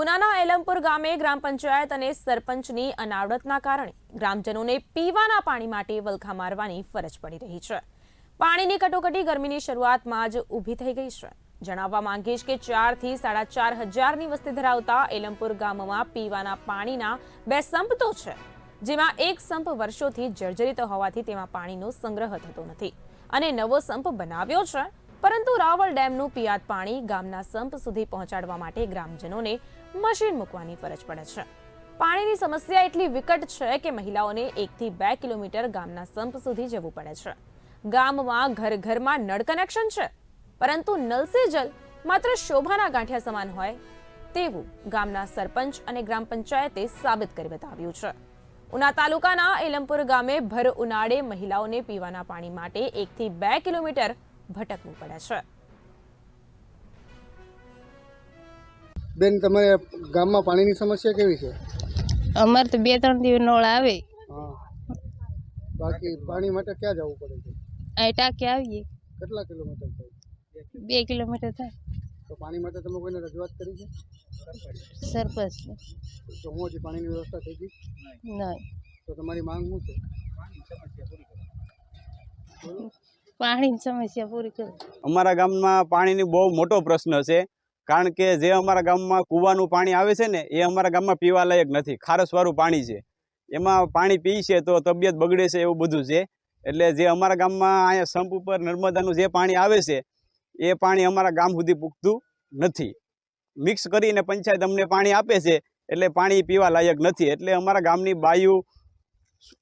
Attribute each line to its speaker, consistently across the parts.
Speaker 1: ઉનાના એલમપુર ગામે ગ્રામ પંચાયત અને સરપંચની અનાવડતના કારણે ગ્રામજનોને પીવાના પાણી માટે વલખા મારવાની ફરજ પડી રહી છે. પાણીની કટોકટી ગરમીની શરૂઆતમાં જ ઊભી થઈ ગઈ છે. જણાવવા માંગીશ કે ચારથી સાડા ચાર હજારની વસ્તી ધરાવતા એલમપુર ગામમાં પીવાના પાણીના બે સંપ તો છે, જેમાં એક સંપ વર્ષોથી જર્જરિત હોવાથી તેમાં પાણીનો સંગ્રહ થતો નથી. અને નવો સંપ બનાવ્યો છે પરંતુ રાવલ ડેમનું પિયાત પાણી ગામના સંપ સુધી પહોંચાડવા માટે ગ્રામજનોને મશીન મૂકવાની ફરજ પડે છે. પાણીની સમસ્યા એટલી વિકટ છે કે મહિલાઓને એકથી બે કિલોમીટર ગામના સંપ સુધી જવું પડે છે. ગામમાં ઘર ઘરમાં નળ કનેક્શન છે, પરંતુ નલ જલ માત્ર શોભાના ગાંઠિયા સમાન હોય તેવું ગામના સરપંચ અને ગ્રામ પંચાયતે સાબિત કરી બતાવ્યું છે. ઉના તાલુકાના એલમપુર ગામે ભર ઉનાળે મહિલાઓને પીવાના પાણી માટે એકથી બે કિલોમીટર ભટકવું પડે છે.
Speaker 2: બેન તમારે ગામમાં પાણીની સમસ્યા કેવી છે?
Speaker 3: અમારે તો બે ત્રણ દિવસ નળ આવે.
Speaker 2: હા. બાકી પાણી માટે ક્યાં જવું પડે છે?
Speaker 3: અહીં ટાંકી આવીએ.
Speaker 2: કેટલા કિલોમીટર થાય?
Speaker 3: બે કિલોમીટર થાય.
Speaker 2: તો પાણી માટે તમે કોઈને રજૂઆત કરી છે?
Speaker 3: સરપંચ.
Speaker 2: તો હું હજી પાણીની વ્યવસ્થા થઈ ગઈ?
Speaker 3: નહીં.
Speaker 2: તો તમારી માંગ શું છે?
Speaker 3: પાણીની સમસ્યા પૂરી કરો.
Speaker 4: અમારા ગામમાં પાણીની બહુ મોટો પ્રશ્ન છે. કારણ કે જે અમારા ગામમાં કૂવાનું પાણી આવે છે ને, એ અમારા ગામમાં પીવા લાયક નથી. ખારસવાળું પાણી છે. એમાં પાણી પી છે તો તબિયત બગડે છે એવું બધું છે. એટલે જે અમારા ગામમાં અહીંયા સંપ ઉપર નર્મદાનું જે પાણી આવે છે, એ પાણી અમારા ગામ સુધી પૂગતું નથી. મિક્સ કરીને પંચાયત અમને પાણી આપે છે, એટલે પાણી પીવા લાયક નથી. એટલે અમારા ગામની બાયું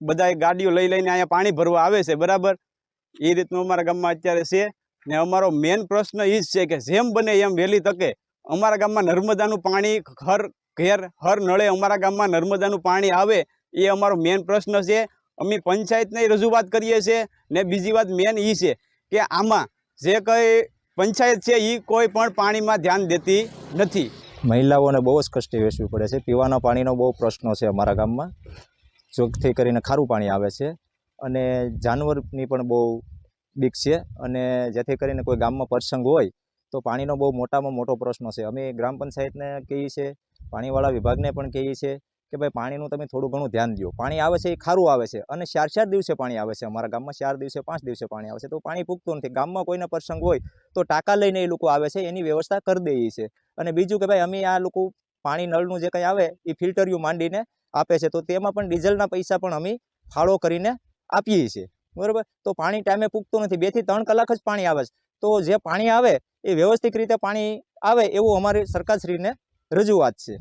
Speaker 4: બધા ગાડીઓ લઈ લઈને અહીંયા પાણી ભરવા આવે છે, બરાબર? એ રીતનું અમારા ગામમાં અત્યારે છે. ને અમારો મેન પ્રશ્ન એ જ છે કે જેમ બને એમ વહેલી તકે અમારા ગામમાં નર્મદાનું પાણી હર ઘેર, હર નળે અમારા ગામમાં નર્મદાનું પાણી આવે, એ અમારો મેન પ્રશ્ન છે. અમે પંચાયતને રજૂઆત કરીએ છીએ ને બીજી વાત મેન એ છે કે આમાં જે કંઈ પંચાયત છે એ કોઈ પણ પાણીમાં ધ્યાન દેતી નથી.
Speaker 5: મહિલાઓને બહુ જ કષ્ટી વેચવી પડે છે. પીવાના પાણીનો બહુ પ્રશ્ન છે અમારા ગામમાં. ચોકથી કરીને ખારું પાણી આવે છે. અને જાનવરની પણ બહુ બીક છે. અને જેથી કરીને કોઈ ગામમાં પ્રસંગ હોય, તો પાણીનો બહુ મોટામાં મોટો પ્રશ્ન છે. અમે ગ્રામ પંચાયતને કહીએ છીએ, પાણીવાળા વિભાગને પણ કહીએ છીએ કે ભાઈ, પાણીનું તમે થોડું ઘણું ધ્યાન દો પાણી આવે છે એ ખારું આવે છે અને ચાર ચાર દિવસે પાણી આવે છે. અમારા ગામમાં ચાર દિવસે, પાંચ દિવસે પાણી આવે છે. તો પાણી પૂગતું નથી. ગામમાં કોઈને પ્રસંગ હોય, તો ટાંકા લઈને એ લોકો આવે છે, એની વ્યવસ્થા કરી દઈએ છે અને બીજું કે ભાઈ, અમે આ લોકો પાણી નળનું જે કંઈ આવે, એ ફિલ્ટરિયું માંડીને આપે છે. તો તેમાં પણ ડીઝલના પૈસા પણ અમે ફાળો કરીને આપીએ છીએ. બરાબર? તો પાણી ટાઈમે પૂગતું નથી. બેથી ત્રણ કલાક જ પાણી આવે છે. તો જે પાણી આવે, એ વ્યવસ્થિત રીતે પાણી આવે એવું અમારી સરકારશ્રીને રજૂઆત છે.